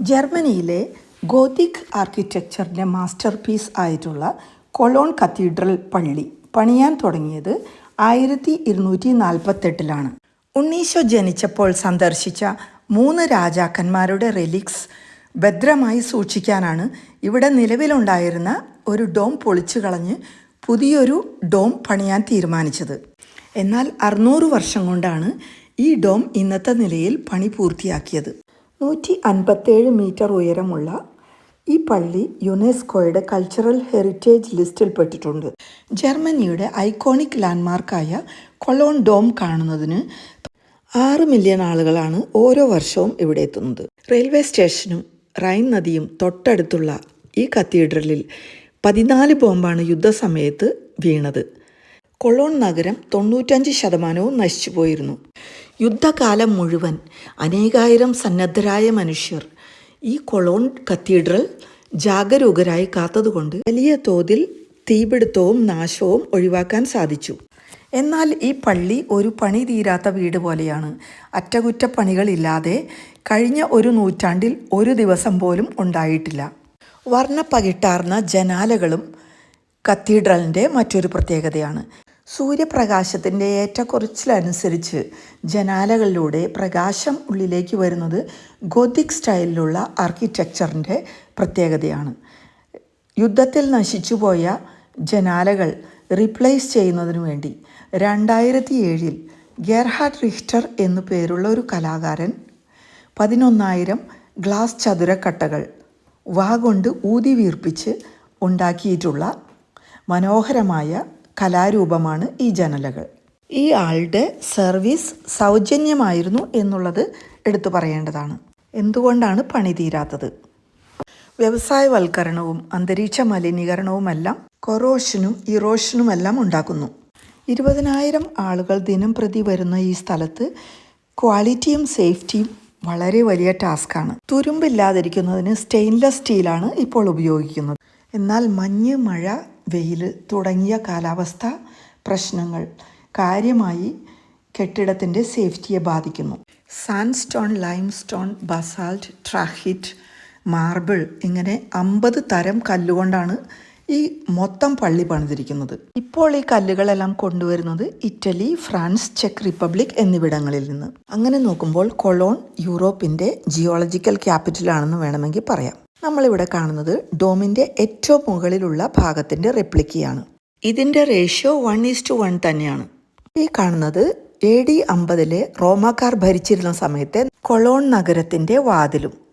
ജർമ്മനിയിലെ ഗോതിക് ആർക്കിടെക്ചറിന്റെ masterpiece ആയിട്ടുള്ള കൊളോൺ കത്തീഡ്രൽ പള്ളി പണിയാൻ തുടങ്ങിയത് ആയിരത്തി ഇരുന്നൂറ്റി നാൽപ്പത്തെട്ടിലാണ് ഉണ്ണീശോ ജനിച്ചപ്പോൾ സന്ദർശിച്ച മൂന്ന് രാജാക്കന്മാരുടെ റെലിക്സ് ഭദ്രമായി സൂക്ഷിക്കാനാണ് ഇവിടെ നിലവിലുണ്ടായിരുന്ന ഒരു ഡോം പൊളിച്ചു കളഞ്ഞ് പുതിയൊരു ഡോം പണിയാൻ തീരുമാനിച്ചത്. എന്നാൽ അറുന്നൂറ് വർഷം കൊണ്ടാണ് ഈ ഡോം ഇന്നത്തെ നിലയിൽ പണി പൂർത്തിയാക്കിയത്. നൂറ്റി അൻപത്തേഴ് മീറ്റർ ഉയരമുള്ള ഈ പള്ളി യുനെസ്കോയുടെ കൾച്ചറൽ ഹെറിറ്റേജ് ലിസ്റ്റിൽപ്പെട്ടിട്ടുണ്ട്. ജർമ്മനിയുടെ ഐക്കോണിക് ലാൻഡ്മാർക്കായ കൊളോൺ ഡോം കാണുന്നതിന് ആറ് മില്യൺ ആളുകളാണ് ഓരോ വർഷവും ഇവിടെ എത്തുന്നത്. റെയിൽവേ സ്റ്റേഷനും റൈൻ നദിയും തൊട്ടടുത്തുള്ള ഈ കത്തീഡ്രലിൽ പതിനാല് ബോംബാണ് യുദ്ധസമയത്ത് വീണത്. കൊളോൺ നഗരം തൊണ്ണൂറ്റഞ്ച് ശതമാനവും നശിച്ചു പോയിരുന്നു. യുദ്ധകാലം മുഴുവൻ അനേകായിരം സന്നദ്ധരായ മനുഷ്യർ ഈ കൊളോൺ കത്തീഡ്രൽ ജാഗരൂകരായി കാത്തതുകൊണ്ട് വലിയ തോതിൽ തീപിടുത്തവും നാശവും ഒഴിവാക്കാൻ സാധിച്ചു. എന്നാൽ ഈ പള്ളി ഒരു പണി തീരാത്ത വീട് പോലെയാണ്. അറ്റകുറ്റപ്പണികളില്ലാതെ കഴിഞ്ഞ ഒരു നൂറ്റാണ്ടിൽ ഒരു ദിവസം പോലും ഉണ്ടായിട്ടില്ല. വർണപ്പകിട്ടാർന്ന ജനാലകളും കത്തീഡ്രലിന്റെ മറ്റൊരു പ്രത്യേകതയാണ്. സൂര്യപ്രകാശത്തിന്റെ ഏറ്റക്കുറച്ചിലനുസരിച്ച് ജനാലകളിലൂടെ പ്രകാശം ഉള്ളിലേക്ക് വരുന്നത് ഗോതിക് സ്റ്റൈലിലുള്ള ആർക്കിടെക്ചറിന്റെ പ്രത്യേകതയാണ്. യുദ്ധത്തിൽ നശിച്ചുപോയ ജനാലകൾ റീപ്ലേസ് ചെയ്യുന്നതിനു വേണ്ടി രണ്ടായിരത്തി ഏഴിൽ ഗെർഹാർഡ് റിഹ്റ്റർ എന്നു പേരുള്ള ഒരു കലാകാരൻ പതിനൊന്നായിരം ഗ്ലാസ് ചതുരക്കട്ടകൾ വാ കൊണ്ട് ഊതി വീർപ്പിച്ച് ഉണ്ടാക്കിയിട്ടുള്ള മനോഹരമായ കലാരൂപമാണ് ഈ ജനലകൾ. ഈ ആളുടെ സർവീസ് സൗജന്യമായിരുന്നു എന്നുള്ളത് എടുത്തു പറയേണ്ടതാണ്. എന്തുകൊണ്ടാണ് പണി തീരാത്തത്? വ്യവസായവൽക്കരണവും അന്തരീക്ഷ മലിനീകരണവുമെല്ലാം കൊറോഷനും ഇറോഷനുമെല്ലാം ഉണ്ടാക്കുന്നു. ഇരുപതിനായിരം ആളുകൾ ദിനം പ്രതി വരുന്ന ഈ സ്ഥലത്ത് ക്വാളിറ്റിയും സേഫ്റ്റിയും വളരെ വലിയ ടാസ്ക്കാണ്. തുരുമ്പില്ലാതിരിക്കുന്നതിന് സ്റ്റെയിൻലെസ് സ്റ്റീലാണ് ഇപ്പോൾ ഉപയോഗിക്കുന്നത്. എന്നാൽ മഞ്ഞ് മഴ വെയിൽ തുടങ്ങിയ കാലാവസ്ഥ പ്രശ്നങ്ങൾ കാര്യമായി കെട്ടിടത്തിന്റെ സേഫ്റ്റിയെ ബാധിക്കുന്നു. Sandstone limestone basalt trachyte marble ഇങ്ങനെ അമ്പത് തരം കല്ലുകൊണ്ടാണ് ഈ മൊത്തം പള്ളി പണിതിരിക്കുന്നത്. ഇപ്പോൾ ഈ കല്ലുകളെല്ലാം കൊണ്ടുവരുന്നത് ഇറ്റലി ഫ്രാൻസ് ചെക്ക് റിപ്പബ്ലിക് എന്നിവിടങ്ങളിൽ നിന്ന്. അങ്ങനെ നോക്കുമ്പോൾ കൊളോൺ യൂറോപ്പിന്റെ ജിയോളജിക്കൽ ക്യാപിറ്റലാണെന്ന് വേണമെങ്കിൽ പറയാം. നമ്മളിവിടെ കാണുന്നത് ഡോമിന്റെ ഏറ്റവും മുകളിലുള്ള ഭാഗത്തിന്റെ റെപ്ലിക്കയാണ്. ഇതിന്റെ ratio one is to one തന്നെയാണ്. ഈ കാണുന്നത് എ ഡി അമ്പതിലെ റോമാക്കാർ ഭരിച്ചിരുന്ന സമയത്തെ കൊളോൺ നഗരത്തിന്റെ വാതിലും.